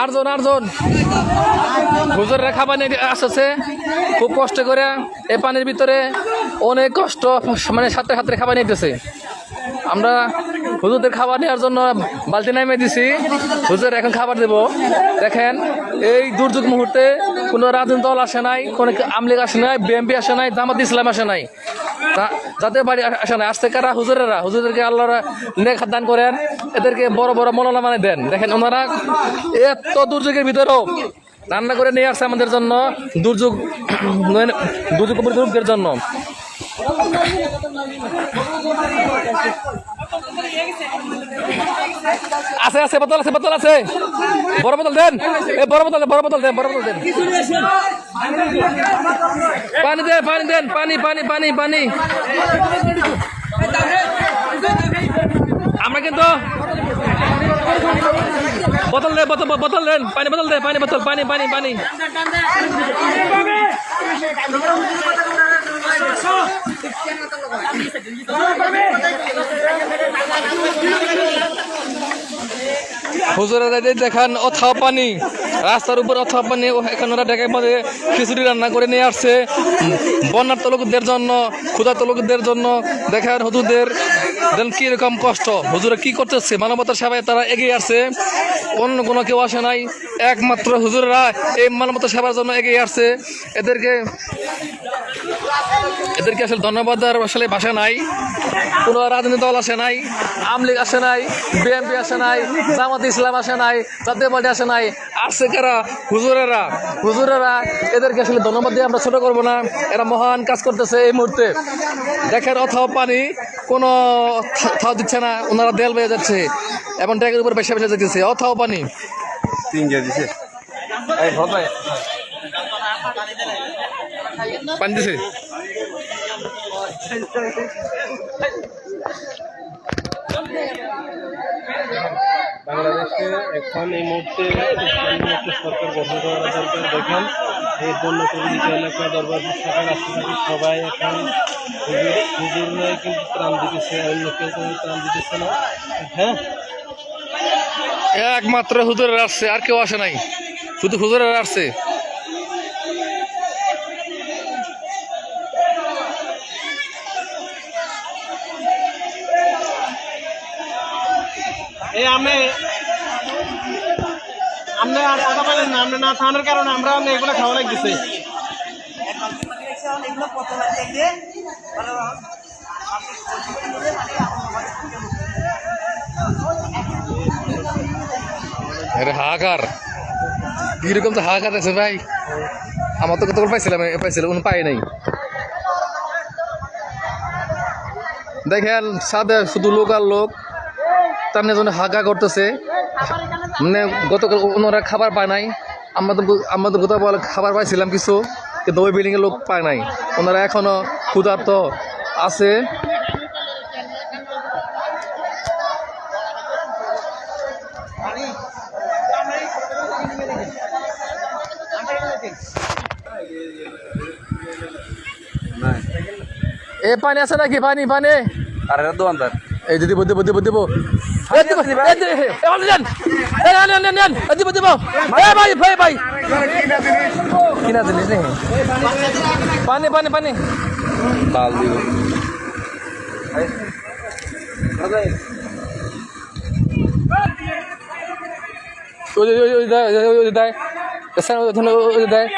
আটজন আটজন হুজুরেরা খাবার নিয়ে আসছে, খুব কষ্ট করে। এই পানির ভিতরে অনেক কষ্ট মানে সাথে সাথে খাবার নিতেছে আমরা হুজুরদের খাবার নেওয়ার জন্য বালতি নামিয়ে দিছি। হুজুর, এখন খাবার দেব। দেখেন, এই দুর্যোগ মুহূর্তে কোনো রাজনৈতিক দল আসে নাই, কোনো আমলিগ আসে নাই বিএমপি আসে নাই, জামাত ইসলাম আসে নাই। যাদের বাড়ি আসে নাই আসতে কারা? হুজুরেরা। হুজুরদেরকে আল্লাহরা নেক দান করেন, এদেরকে বড় বড় মৌলানা মানে দেন। দেখেন ওনারা এত দুর্যোগের ভিতরেও রান্না করে নিয়ে আসছে আমাদের জন্য, দুর্যোগ দুর্যোগ দুর্যোগের জন্য। আছে আছে, বোতল আছে বোতল আছে। বড় বোতল দেন। বড় বোতল বড় বোতল দেন, বড় বোতল দেন। পানি দেন পানি দেন, পানি পানি পানি পানি। আমরা কিন্তু বোতল দেন বোতল বোতল দেন। পানি বোতল দেন পানি বোতল, পানি পানি পানি। হুজুরেরা দেখান, অথাও পানি। রাস্তার উপর অথবা নিয়ে এখন ওরা ডেকে মধ্যে খিচুড়ি রান্না করে নিয়ে আসছে। বন্যার তলকদের জন্য ক্ষুদা তলকদের জন্য দেখার হুজুরদের দেন কীরকম কষ্ট। হুজুরা কি করতেছে? মানবতার সেবায় তারা এগিয়ে আসছে। অন্য কোনো কেউ আসে নাই। একমাত্র হুজুররা এই মানবতা সেবার জন্য এগিয়ে আসছে। এদেরকে এদেরকে আসলে ধন্যবাদ দেওয়ার আসলে ভাষা নাই। কোনো রাজনৈতিক দল আসে নাই আমলিগ আসে নাই বিএনপি আসে নাই জামাত ইসলাম আসে নাই জাতীয় পার্টি আসে নাই। আসছে কারা? হুজুরেরা। হুজুরেরা এদেরকে আসলে ধন্যবাদ দিয়ে আমরা ছোট করব না। এরা মহান কাজ করতেছে এই মুহূর্তে। দেখেন অথাও পানি কোনো থা- থাও দিচ্ছে না ওনারা দেয়াল বেয়ে যাচ্ছে এবং ট্যাগের উপর বেসে বেসে যেতেছে অথাও পানি। তিন দিছে? পানি দিছে? বাংলাদেশে এখন এই মুহূর্তে একটা সরকার গঠন করা দরকার দেখেন এই বন্যা প্রবলিত এলাকা, দরবার শাখার আশেপাশে সবাই এখন হুজুর হুজুররাই কিন্তু ত্রাণ দিতেছে অন্য কেউ কোনো ত্রাণ দিতেছে না। হ্যাঁ? একমাত্র হুজুরের আসছে, আর কেউ আসে নাই। শুধু হুজুরের আসছে। আমি আমরা আর কথা বলেন না, আমরা না থানার কারণে আমরা এগুলো খাওয়া লাগতেছে। হাহাকার কীরকম তো হাহাকার আছে ভাই? আমার তো কতক্ষণ পাইছিলাম পাইছিলাম কোনো পাই নাই। দেখেন, সাদে শুধু লোক আর লোক। তার জন্য হাগা করতেছে মানে গতকাল ওনারা খাবার পায় নাই। আমরা তো আমরা তো গতকাল খাবার পাইছিলাম কিছু কিন্তু ওই বিল্ডিংয়ে লোক পায় নাই। ওনারা এখনও ক্ষুধার্ত আছে। এ পানি আছে নাকি? পানি পানি। আরে দোকানদার। এই দিব দিব দিব দিব দিব, দিব, ভাই, ভাই, ভাই। কিনা জিনিস নেই। পানি পানি পানি। বাল দিব। ওই ওই ওই ওই দেয়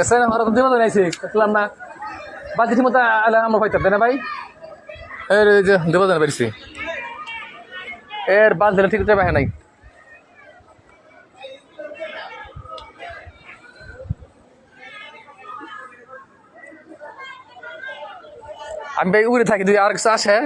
এসান আমরা তো তো নাইছি দেখলাম না বাকি মতো আলে আমরা পাইতাম তাই না ভাই এর এই যে দেব না পারছি এর বাদ দিলে ঠিক নাই। আমি ভাই উড়ে থাকি যদি আর কিছু আসে